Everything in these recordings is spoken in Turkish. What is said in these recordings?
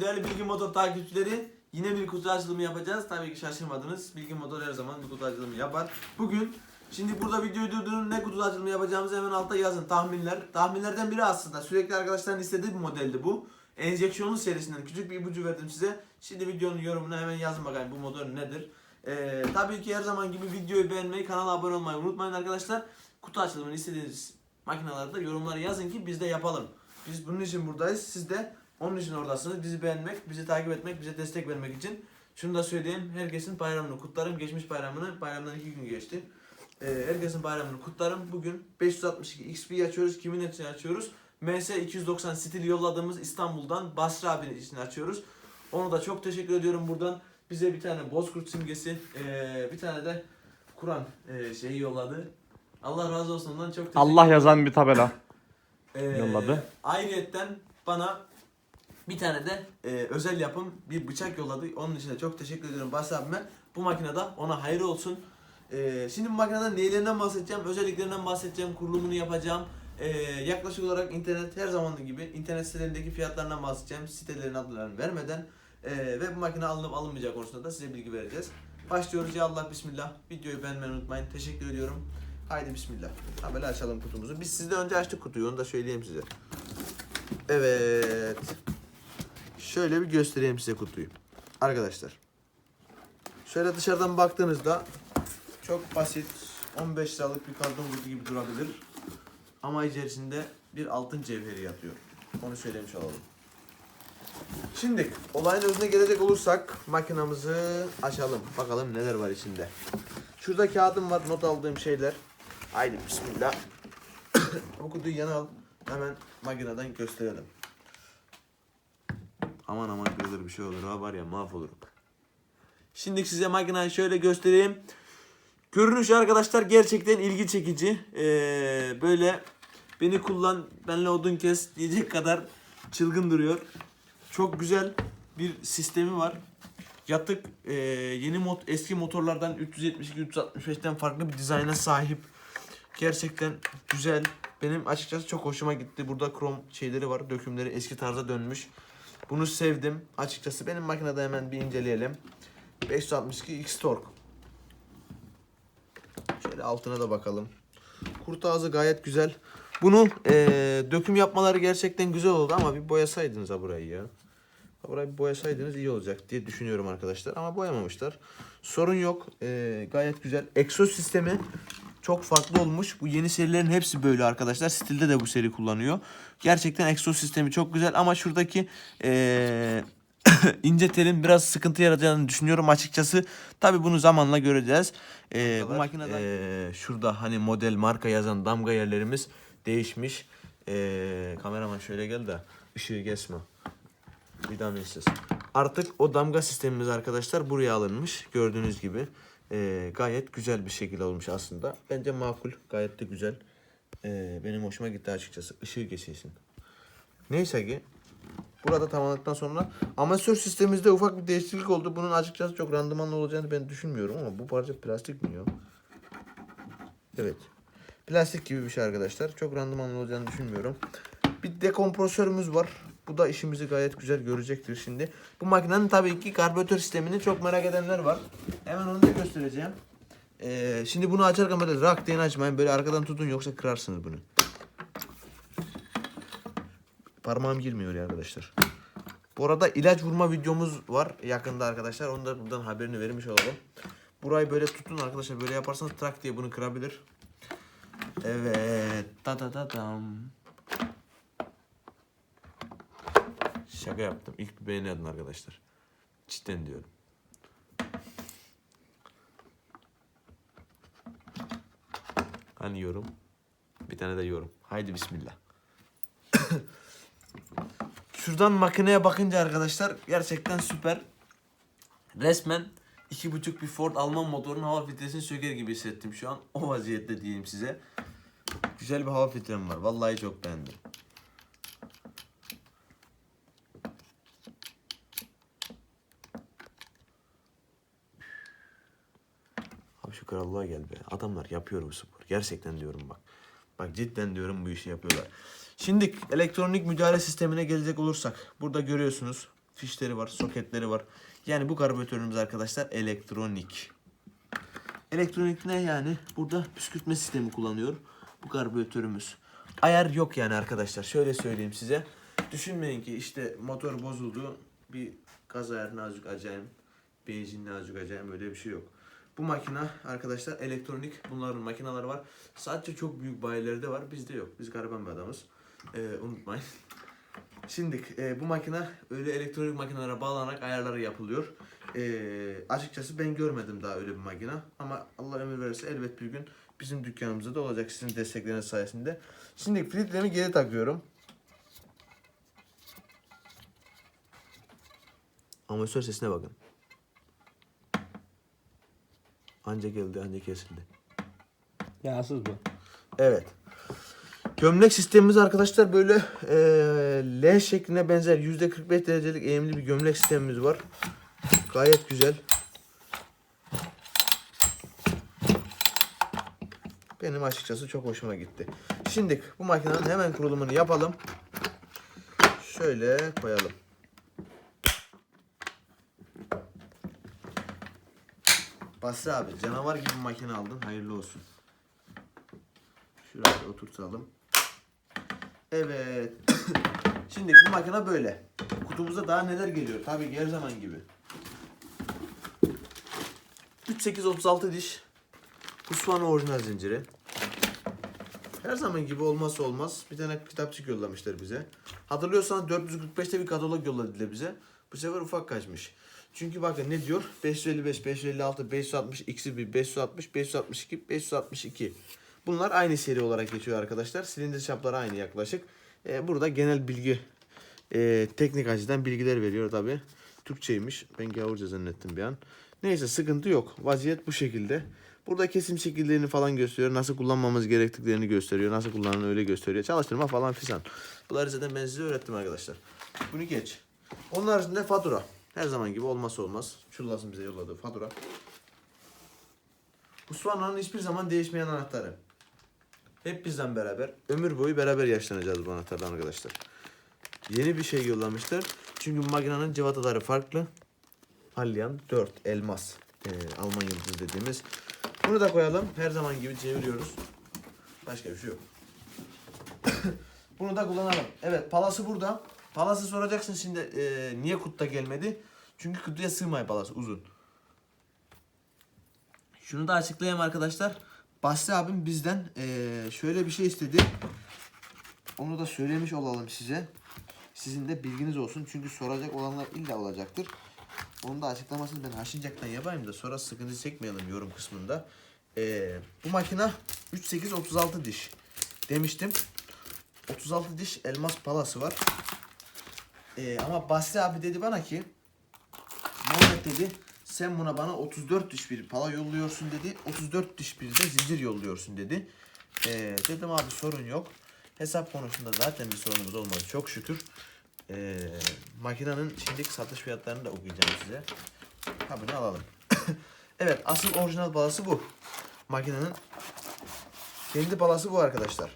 Değerli Bilgi Motor takipçileri yine bir kutu açılımı yapacağız. Tabii ki şaşırmadınız. Bilgi Motor her zaman bir kutu açılımı yapar. Bugün şimdi burada videoyu durdurun ne kutu açılımı yapacağımızı hemen altta yazın tahminler. Tahminlerden biri aslında sürekli arkadaşların istediği bir modeldi bu. Enjeksiyonlu serisinden küçük bir ipucu verdim size. Şimdi videonun yorumuna hemen yazın bakayım bu motor nedir. Ee, tabii ki her zaman gibi videoyu beğenmeyi, kanala abone olmayı unutmayın arkadaşlar. Kutu açılımını istediğiniz makinalarda yorumlara yazın ki biz de yapalım. Biz bunun için buradayız. Siz de onun için oradasınız. Bizi beğenmek, bizi takip etmek, bize destek vermek için. Şunu da söyleyeyim. Herkesin bayramını kutlarım. Geçmiş bayramını. Bayramdan iki gün geçti. Ee, herkesin bayramını kutlarım. Bugün 562 XP'yi açıyoruz. Kimin için açıyoruz? MS 290 stil yolladığımız İstanbul'dan Basra abinin için açıyoruz. Onu da çok teşekkür ediyorum buradan. Bize bir tane Bozkurt simgesi, ee, bir tane de Kur'an ee, şeyi yolladı. Allah razı olsun ondan çok teşekkür Allah yazan bir tabela. ee, Yolladı. Ayrıyetten bana bir tane de e, özel yapım bir bıçak yolladı. Onun için de çok teşekkür ediyorum Basri abime. Bu makinede ona hayırlı olsun. E, şimdi bu makineden neylerinden bahsedeceğim, özelliklerinden bahsedeceğim, kurulumunu yapacağım. E, yaklaşık olarak internet her zamanlı gibi internet sitelerindeki fiyatlarından bahsedeceğim. Sitelerin adlarını vermeden e, ve bu makine alınıp alınmayacağı konusunda da size bilgi vereceğiz. Başlıyoruz ya Allah bismillah. Videoyu beğenmeyi unutmayın. Teşekkür ediyorum. Haydi bismillah. Ha böyle açalım kutumuzu. Biz sizden önce açtık kutuyu onu da söyleyeyim size. Evet. Şöyle bir göstereyim size kutuyu. Arkadaşlar. Şöyle dışarıdan baktığınızda çok basit 15 liralık bir karton kutu gibi durabilir. Ama içerisinde bir altın cevheri yatıyor. Onu söylemiş olalım. Şimdi olayın özüne gelecek olursak makinamızı açalım. Bakalım neler var içinde. Şurada kağıdım var not aldığım şeyler. Haydi bismillah. Bu kutuyu yana al. Hemen makineden gösterelim. Aman aman kırılır bir şey olur ha var ya mahvolurum. Şimdi size makinayı şöyle göstereyim. Görünüş arkadaşlar gerçekten ilgi çekici. Ee, böyle beni kullan, benle odun kes diyecek kadar çılgın duruyor. Çok güzel bir sistemi var. Yatık e, yeni mod eski motorlardan 372-365'ten farklı bir dizayna sahip. Gerçekten güzel. Benim açıkçası çok hoşuma gitti. Burada krom şeyleri var. Dökümleri eski tarza dönmüş. Bunu sevdim. Açıkçası benim makinede hemen bir inceleyelim. 562 X Torque. Şöyle altına da bakalım. Kurt ağzı gayet güzel. Bunu eee, döküm yapmaları gerçekten güzel oldu ama bir boyasaydınız ha burayı ya. Burayı bir boyasaydınız iyi olacak diye düşünüyorum arkadaşlar. Ama boyamamışlar. Sorun yok. Eee, gayet güzel. Egzoz sistemi çok farklı olmuş. Bu yeni serilerin hepsi böyle arkadaşlar. Stilde de bu seri kullanıyor. Gerçekten egzoz sistemi çok güzel ama şuradaki eee ince telin biraz sıkıntı yaratacağını düşünüyorum açıkçası. Tabi bunu zamanla göreceğiz. Ee, bu makinede ee, şurada hani model marka yazan damga yerlerimiz değişmiş. Ee, kameraman şöyle gel de ışığı kesme. Bir daha. Artık o damga sistemimiz arkadaşlar buraya alınmış. Gördüğünüz gibi ee, gayet güzel bir şekilde olmuş aslında. Bence makul. Gayet de güzel. Ee, benim hoşuma gitti açıkçası. Işığı kesilsin. Neyse ki Burada tamamladıktan sonra amatör sistemimizde ufak bir değişiklik oldu. Bunun açıkçası çok randımanlı olacağını ben düşünmüyorum ama bu parça plastik mi ya? Evet. Plastik gibi bir şey arkadaşlar. Çok randımanlı olacağını düşünmüyorum. Bir dekompresörümüz var. Bu da işimizi gayet güzel görecektir şimdi. Bu makinenin tabii ki karbüratör sistemini çok merak edenler var. Hemen onu da göstereceğim. Ee, şimdi bunu açarken böyle rak diye açmayın. Böyle arkadan tutun yoksa kırarsınız bunu. Parmağım girmiyor ya arkadaşlar. Bu arada ilaç vurma videomuz var yakında arkadaşlar. Onu da buradan haberini vermiş olalım. Burayı böyle tutun arkadaşlar. Böyle yaparsanız trak diye bunu kırabilir. Evet. Ta ta ta tam. Şaka yaptım. İlk bir beğeni adın arkadaşlar. Cidden diyorum. Hani yorum? Bir tane de yorum. Haydi bismillah. Şuradan makineye bakınca arkadaşlar gerçekten süper. Resmen iki buçuk bir Ford Alman motorun hava filtresini söker gibi hissettim şu an. O vaziyette diyeyim size. Güzel bir hava filtrem var. Vallahi çok beğendim. Krallığa gel be. Adamlar yapıyor bu spor. Gerçekten diyorum bak. Bak cidden diyorum bu işi yapıyorlar. Şimdi elektronik müdahale sistemine gelecek olursak. Burada görüyorsunuz. fişleri var, soketleri var. Yani bu karbüratörümüz arkadaşlar elektronik. Elektronik ne yani? Burada püskürtme sistemi kullanıyor bu karbüratörümüz. Ayar yok yani arkadaşlar. Şöyle söyleyeyim size. Düşünmeyin ki işte motor bozuldu. Bir gaz ayarını azıcık acayip. Benzinli azıcık acayip öyle bir şey yok. Bu makina arkadaşlar elektronik. Bunların makineleri var. Sadece çok büyük bayilerde var. Bizde yok. Biz gariban bir adamız. Ee, unutmayın. Şimdi e, bu makine öyle elektronik makinelere bağlanarak ayarları yapılıyor. E, açıkçası ben görmedim daha öyle bir makine. Ama Allah ömür verirse elbet bir gün bizim dükkanımızda da olacak sizin destekleriniz sayesinde. Şimdi filtremi geri takıyorum. Amatör sesine bakın. Anca geldi, anca kesildi. Yağsız bu. Evet. Gömlek sistemimiz arkadaşlar böyle eee, L şekline benzer %45 derecelik eğimli bir gömlek sistemimiz var. Gayet güzel. Benim açıkçası çok hoşuma gitti. Şimdi bu makinenin hemen kurulumunu yapalım. Şöyle koyalım. Basri abi canavar gibi bir makine aldın. Hayırlı olsun. Şuraya oturtalım. Evet. Şimdi bu makine böyle. Kutumuzda daha neler geliyor? Tabii her zaman gibi. 3836 diş. Husqvarna orijinal zinciri. Her zaman gibi olmazsa olmaz. Bir tane kitapçık yollamışlar bize. Hatırlıyorsanız 445'te bir katalog yolladılar bize. Bu sefer ufak kaçmış. Çünkü bakın ne diyor? 555, 556, 560, XB, 560, 562, 562. Bunlar aynı seri olarak geçiyor arkadaşlar. Silindir çapları aynı yaklaşık. Ee, burada genel bilgi, e, teknik açıdan bilgiler veriyor tabi. Türkçeymiş. Ben gavurca zannettim bir an. Neyse sıkıntı yok. Vaziyet bu şekilde. Burada kesim şekillerini falan gösteriyor. Nasıl kullanmamız gerektiklerini gösteriyor. Nasıl kullanıldığını öyle gösteriyor. Çalıştırma falan filan. Bunları zaten ben size öğrettim arkadaşlar. Bunu geç. Onun haricinde fatura. Her zaman gibi olmazsa olmaz. Çullasın bize yolladığı fatura. Husqvarna'nın hiçbir zaman değişmeyen anahtarı. Hep bizden beraber. Ömür boyu beraber yaşlanacağız bu anahtardan arkadaşlar. Yeni bir şey yollamışlar. Çünkü bu makinenin civataları farklı. Allian 4 elmas. Ee, Alman yıldızı dediğimiz. Bunu da koyalım. Her zaman gibi çeviriyoruz. Başka bir şey yok. Bunu da kullanalım. Evet palası burada. Palası soracaksın şimdi e, niye kutta gelmedi? Çünkü kutuya sığmay palası uzun. Şunu da açıklayayım arkadaşlar. Basri abim bizden eee, şöyle bir şey istedi. Onu da söylemiş olalım size. Sizin de bilginiz olsun. Çünkü soracak olanlar illa olacaktır. Onun da açıklamasını ben haşincaktan yapayım da sonra sıkıntı çekmeyelim yorum kısmında. Eee, bu makina 3836 diş demiştim. 36 diş elmas palası var. Eee, ama Basri abi dedi bana ki Muhammed dedi sen buna bana 34 diş bir pala yolluyorsun dedi. 34 diş bir de zincir yolluyorsun dedi. Ee, dedim abi sorun yok. Hesap konusunda zaten bir sorunumuz olmadı çok şükür. Ee, makinenin şimdiki satış fiyatlarını da okuyacağım size. Kabını alalım. evet asıl orijinal balası bu. Makinenin kendi palası bu arkadaşlar.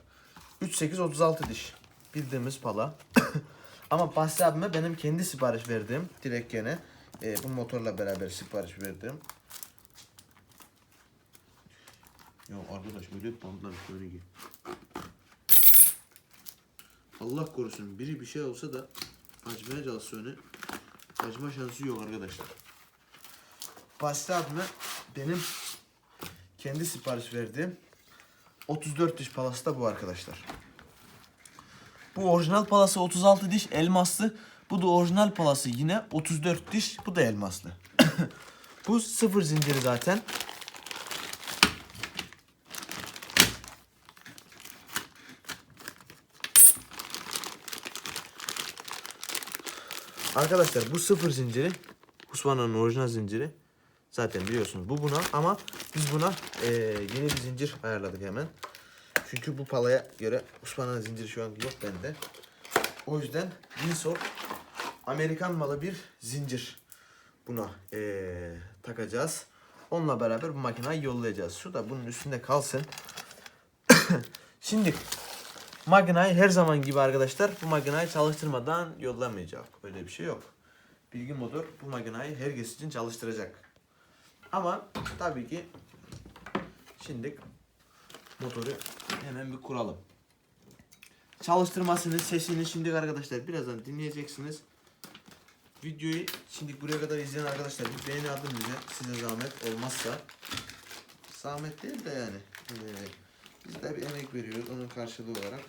3836 diş. Bildiğimiz pala. Ama Basri abime benim kendi sipariş verdiğim direkt gene e, bu motorla beraber sipariş verdim. Ya arkadaş öyle bantlar şöyle ki. Allah korusun biri bir şey olsa da açmaya çalışsa önü açma şansı yok arkadaşlar. Basri abime benim kendi sipariş verdiğim 34 diş palası da bu arkadaşlar. Bu orijinal palası 36 diş elmaslı. Bu da orijinal palası yine 34 diş. Bu da elmaslı. bu sıfır zinciri zaten. Arkadaşlar bu sıfır zinciri Husqvarna'nın orijinal zinciri. Zaten biliyorsunuz bu buna ama biz buna eee, yeni bir zincir ayarladık hemen. Çünkü bu palaya göre Husqvarna'nın zinciri şu an yok bende. O yüzden Windsor Amerikan malı bir zincir buna eee, takacağız. Onunla beraber bu makineyi yollayacağız. Şu da bunun üstünde kalsın. Şimdi makineyi her zaman gibi arkadaşlar bu makineyi çalıştırmadan yollamayacak. Öyle bir şey yok. Bilgi motor bu makinayı herkes için çalıştıracak. Ama tabii ki şimdi motoru hemen bir kuralım. Çalıştırmasını, sesini şimdi arkadaşlar birazdan dinleyeceksiniz. Videoyu şimdi buraya kadar izleyen arkadaşlar bir beğeni atın bize size zahmet olmazsa. Zahmet değil de yani. Ee, biz de bir emek veriyoruz onun karşılığı olarak.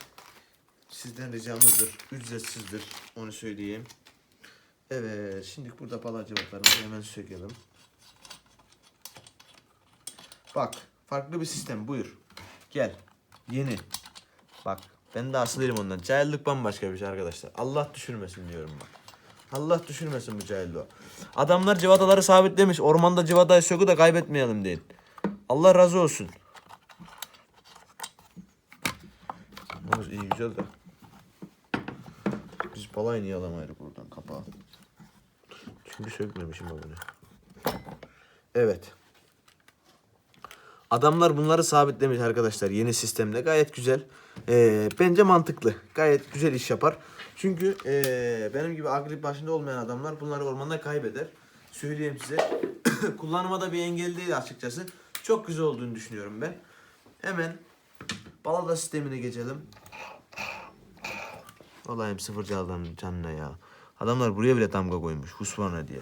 Sizden ricamızdır. Ücretsizdir. Onu söyleyeyim. Evet. Şimdi burada pala cevaplarımızı hemen sökelim. Bak. Farklı bir sistem. Buyur. Gel. Yeni. Bak. Ben de asıl değilim ondan. Cahillik bambaşka bir şey arkadaşlar. Allah düşürmesin diyorum bak. Allah düşürmesin bu cahilliği. Adamlar civataları sabitlemiş. Ormanda civatayı sökü de kaybetmeyelim değil. Allah razı olsun. Yalnız iyi güzel de. Biz palayı niye alamaydık buradan kapağı? Çünkü sökmemişim bunu. Evet. Adamlar bunları sabitlemiş arkadaşlar yeni sistemde gayet güzel. Ee, bence mantıklı. Gayet güzel iş yapar. Çünkü ee, benim gibi agrip başında olmayan adamlar bunları ormanda kaybeder. Söyleyeyim size. Kullanıma da bir engel değil açıkçası. Çok güzel olduğunu düşünüyorum ben. Hemen balada sistemine geçelim. Olayım sıfır adamın canına ya. Adamlar buraya bile damga koymuş. Husvana diye.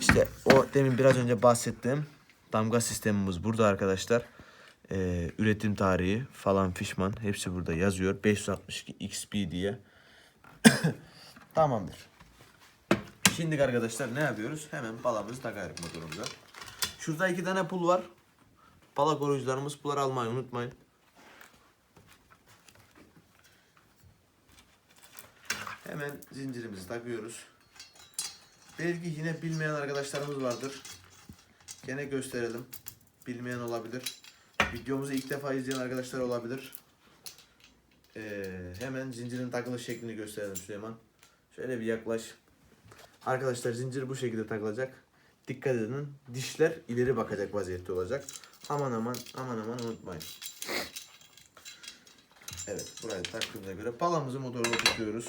İşte o demin biraz önce bahsettiğim damga sistemimiz burada arkadaşlar. Ee, üretim tarihi falan fişman hepsi burada yazıyor. 562 XP diye. Tamamdır. Şimdi arkadaşlar ne yapıyoruz? Hemen palamızı takarız motorumuza. Şurada iki tane pul var. Pala koruyucularımız pulları almayı unutmayın. Hemen zincirimizi takıyoruz. Belki yine bilmeyen arkadaşlarımız vardır. Gene gösterelim. Bilmeyen olabilir. Videomuzu ilk defa izleyen arkadaşlar olabilir. Ee, hemen zincirin takılış şeklini gösterelim Süleyman. Şöyle bir yaklaş. Arkadaşlar zincir bu şekilde takılacak. Dikkat edin. Dişler ileri bakacak vaziyette olacak. Aman aman aman aman unutmayın. Evet burayı taktığımıza göre palamızı motora oturtuyoruz.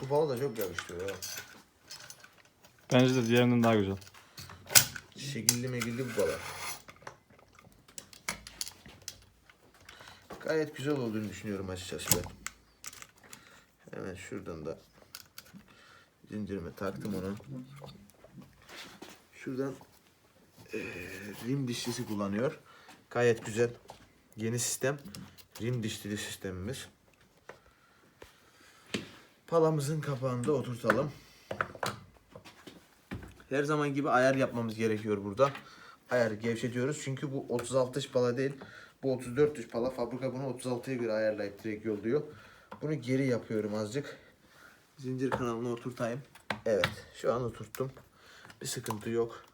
Bu pala da çok yakışıyor ya. Bence de diğerinden daha güzel. Şekilli megilli bu pala. Gayet güzel olduğunu düşünüyorum açıkçası ben. Hemen şuradan da zincirime taktım onu. Şuradan eee, rim dişlisi kullanıyor. Gayet güzel. Yeni sistem. Rim dişlili sistemimiz. Palamızın kapağını da oturtalım. Her zaman gibi ayar yapmamız gerekiyor burada. Ayarı gevşetiyoruz çünkü bu 36 diş pala değil. Bu 34 diş pala. Fabrika bunu 36'ya göre ayarlayıp direkt yolluyor. Bunu geri yapıyorum azıcık. Zincir kanalına oturtayım. Evet şu an oturttum. Bir sıkıntı yok.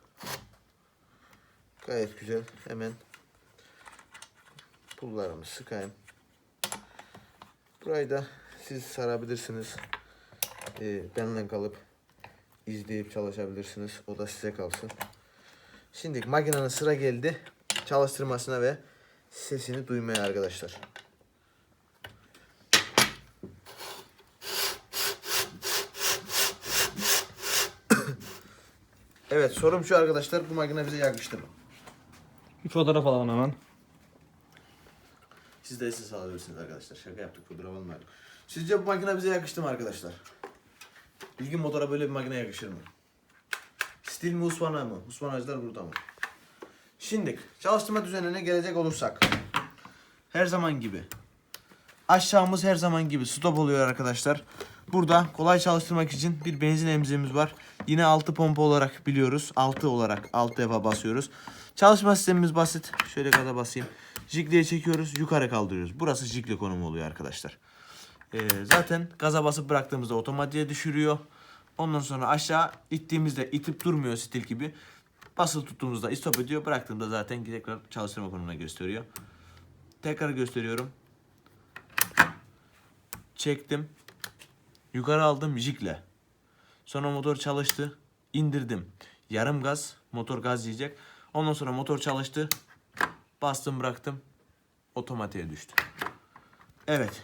Gayet güzel. Hemen pullarımı sıkayım. Burayı da siz sarabilirsiniz. Ee, benimle kalıp izleyip çalışabilirsiniz. O da size kalsın. Şimdi makinenin sıra geldi çalıştırmasına ve sesini duymaya arkadaşlar. evet sorum şu arkadaşlar bu makine bize yakıştı mı? Bir fotoğraf alalım hemen. Siz de siz alabilirsiniz arkadaşlar. Şaka yaptık fotoğraf almayalım. Sizce bu makine bize yakıştı mı arkadaşlar? Bilgin motora böyle bir makine yakışır mı? Stil mi Husqvarna mı? Husqvarnacılar burada mı? Şimdi çalıştırma düzenine gelecek olursak. Her zaman gibi. Aşağımız her zaman gibi stop oluyor arkadaşlar. Burada kolay çalıştırmak için bir benzin emzimiz var. Yine 6 pompa olarak biliyoruz. 6 olarak 6 defa basıyoruz. Çalışma sistemimiz basit. Şöyle kadar basayım. Jigle'ye çekiyoruz. Yukarı kaldırıyoruz. Burası jigle konumu oluyor arkadaşlar. Ee, zaten gaza basıp bıraktığımızda otomatiğe düşürüyor. Ondan sonra aşağı ittiğimizde itip durmuyor stil gibi. Basılı tuttuğumuzda stop ediyor. Bıraktığımda zaten tekrar çalıştırma konumuna gösteriyor. Tekrar gösteriyorum. Çektim. Yukarı aldım jikle. Sonra motor çalıştı. indirdim. Yarım gaz. Motor gaz yiyecek. Ondan sonra motor çalıştı. Bastım bıraktım. Otomatiğe düştü. Evet.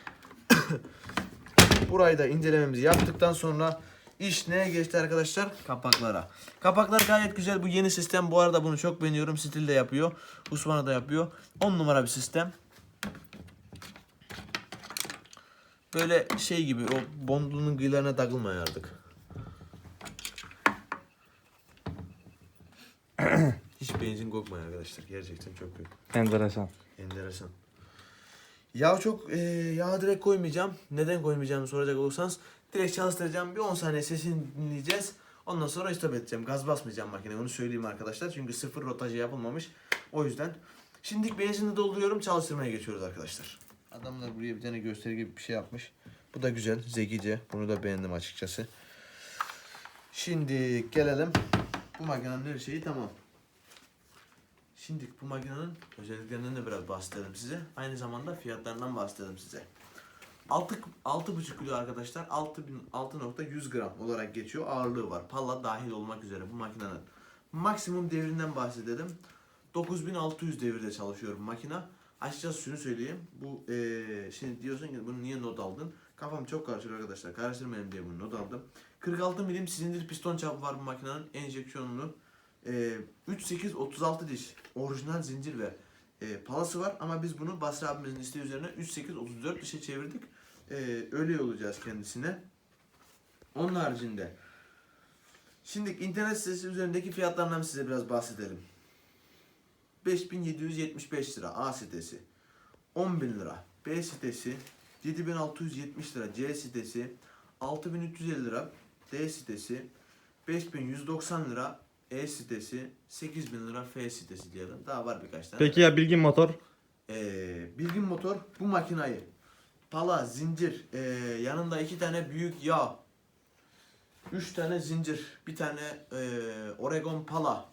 Burayı da incelememizi yaptıktan sonra iş neye geçti arkadaşlar? Kapaklara. Kapaklar gayet güzel. Bu yeni sistem. Bu arada bunu çok beğeniyorum. Stil de yapıyor. Usman'a da yapıyor. 10 numara bir sistem. Böyle şey gibi o bondunun gıylarına takılmaya artık. Hiç benzin kokmuyor arkadaşlar. Gerçekten çok kötü. Enteresan. Enteresan. Yağ çok e, yağ direkt koymayacağım. Neden koymayacağımı soracak olursanız direkt çalıştıracağım. Bir 10 saniye sesini dinleyeceğiz. Ondan sonra stop edeceğim. Gaz basmayacağım makine. Onu söyleyeyim arkadaşlar. Çünkü sıfır rotajı yapılmamış. O yüzden. Şimdi benzinli dolduruyorum. Çalıştırmaya geçiyoruz arkadaşlar. Adamlar buraya bir tane gösterge gibi bir şey yapmış. Bu da güzel. Zekice. Bunu da beğendim açıkçası. Şimdi gelelim. Bu makinenin her şeyi tamam. Şimdi bu makinenin özelliklerinden de biraz bahsedelim size. Aynı zamanda fiyatlarından bahsedelim size. 6 6,5 kilo arkadaşlar 6000 6.100 gram olarak geçiyor. Ağırlığı var. Palla dahil olmak üzere bu makinenin. Maksimum devrinden bahsedelim. 9600 devirde çalışıyor bu makina. Açıkçası şunu söyleyeyim. Bu eee, şimdi diyorsun ki bunu niye not aldın? Kafam çok karışıyor arkadaşlar. Karıştırmayayım diye bunu not aldım. 46 milim silindir piston çapı var bu makinenin. Enjeksiyonlu. Ee, 3.8-36 diş orijinal zincir ve e, palası var ama biz bunu Basri abimizin isteği üzerine 3.8-34 dişe çevirdik. Ee, öyle yollayacağız kendisine. Onun haricinde şimdi internet sitesi üzerindeki fiyatlarından size biraz bahsedelim. 5775 lira A sitesi. 10.000 lira B sitesi. 7670 lira C sitesi. 6350 lira D sitesi. 5190 lira E sitesi. 8000 lira F sitesi diyelim. Daha var birkaç tane. Peki ya bilgin motor? Ee, Bilgin Motor bu makinayı pala, zincir, ee, yanında iki tane büyük yağ, üç tane zincir, bir tane ee, Oregon pala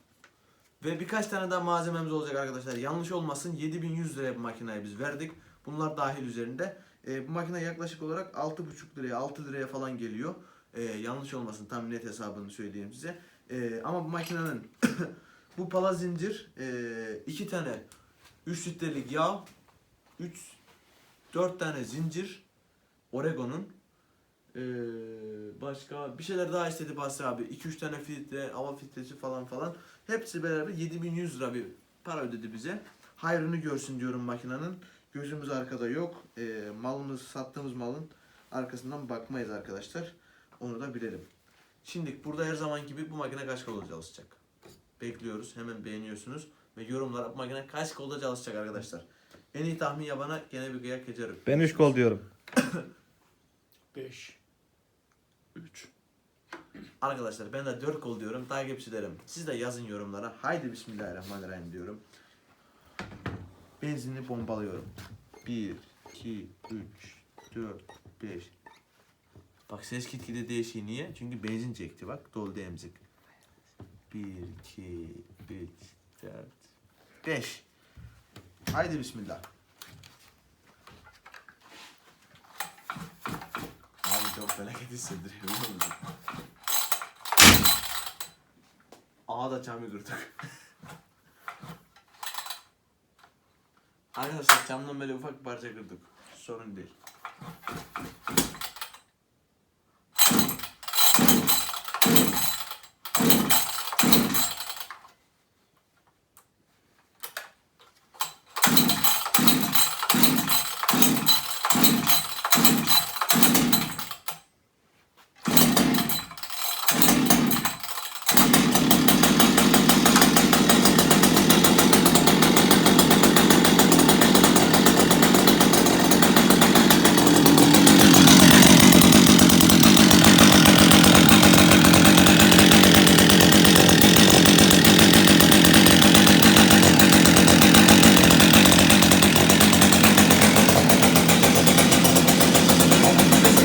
ve birkaç tane daha malzememiz olacak arkadaşlar. Yanlış olmasın 7100 liraya bu makinayı biz verdik. Bunlar dahil üzerinde. Ee, bu makine yaklaşık olarak 6,5 liraya 6 liraya falan geliyor. Ee, yanlış olmasın tam net hesabını söyleyeyim size. Ee, ama bu makinenin bu pala zincir ee, iki tane 3 litrelik yağ, 3 4 tane zincir Oregon'un ee, başka bir şeyler daha istedi Basri abi. 2-3 tane filtre, hava filtresi falan falan. Hepsi beraber 7100 lira bir para ödedi bize. Hayrını görsün diyorum makinenin. Gözümüz arkada yok. Ee, malımız, sattığımız malın arkasından bakmayız arkadaşlar. Onu da bilelim. Şimdi burada her zaman gibi bu makine kaç kolda çalışacak? Bekliyoruz. Hemen beğeniyorsunuz. Ve yorumlara bu makine kaç kolda çalışacak arkadaşlar. En iyi tahmin yapana gene bir kıyak geçerim. Ben 3 kol diyorum. 5 3 Arkadaşlar ben de 4 kol diyorum. Takipçilerim. Siz de yazın yorumlara. Haydi bismillahirrahmanirrahim diyorum. Benzinli pompalıyorum. 1, 2, 3, 4, 5. Bak ses gitgide değişiyor. Niye? Çünkü benzin çekti bak. Doldu emzik. 1, 2, 3, 4, 5. Haydi bismillah. Abi çok felaket hissettiriyor. biliyor musun? Aha da camı kırdık. Arkadaşlar camdan böyle ufak bir parça kırdık. Sorun değil.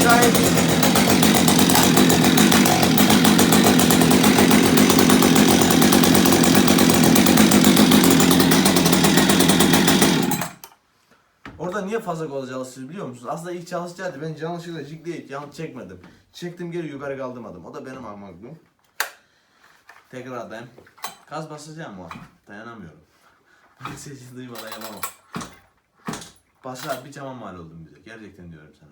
Gayet iyi. Orada niye fazla gol çalıştınız biliyor musunuz? Aslında ilk çalışacaktı. Ben yanlışlıkla jigleyip yan çekmedim. Çektim geri yukarı kaldırmadım. O da benim ahmaklığım. Tekrardan. Gaz basacağım o. Dayanamıyorum. Ben sesi duymadan yapamam. Basar bir cama mal oldum bize. Gerçekten diyorum sana.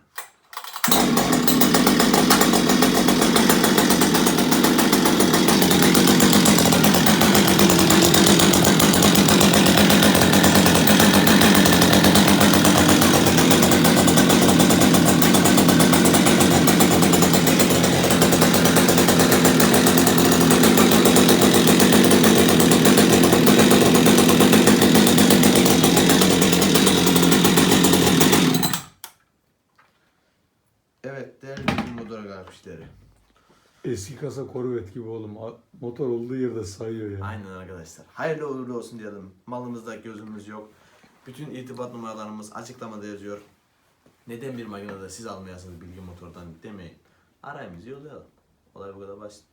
motora kalkışları. Kasa Corvette gibi oğlum. Motor olduğu yerde sayıyor ya. Aynen arkadaşlar. Hayırlı uğurlu olsun diyelim. Malımızda gözümüz yok. Bütün irtibat numaralarımız açıklamada yazıyor. Neden bir makinede siz almayasınız bilgi motordan demeyin. Arayın bizi yollayalım. Olay bu kadar basit.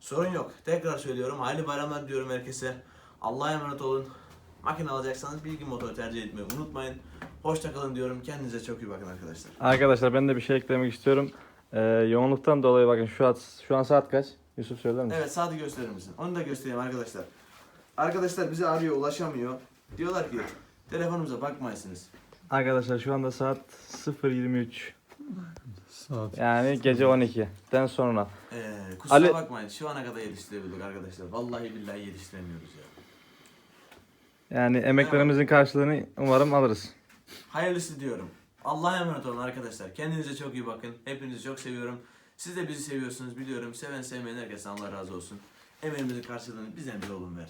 Sorun yok. Tekrar söylüyorum. Hayırlı bayramlar diyorum herkese. Allah'a emanet olun. Makine alacaksanız bilgi motoru tercih etmeyi unutmayın. Hoşça kalın diyorum. Kendinize çok iyi bakın arkadaşlar. Arkadaşlar ben de bir şey eklemek istiyorum. Ee, yoğunluktan dolayı bakın şu an, şu an saat kaç? Yusuf söyler misin? Evet saati gösterir misin? Onu da göstereyim arkadaşlar. Arkadaşlar bizi arıyor ulaşamıyor. Diyorlar ki telefonumuza bakmayasınız. Arkadaşlar şu anda saat 0.23. Saat. Yani gece 12'den sonra. Ee, kusura Ali- bakmayın şu ana kadar yetiştirebildik arkadaşlar. Vallahi billahi yetiştiremiyoruz ya. Yani emeklerimizin karşılığını umarım alırız. Hayırlısı diyorum. Allah'a emanet olun arkadaşlar. Kendinize çok iyi bakın. Hepinizi çok seviyorum. Siz de bizi seviyorsunuz biliyorum. Seven sevmeyen herkese Allah razı olsun. Emeğimizin karşılığını bizden bir olun ver.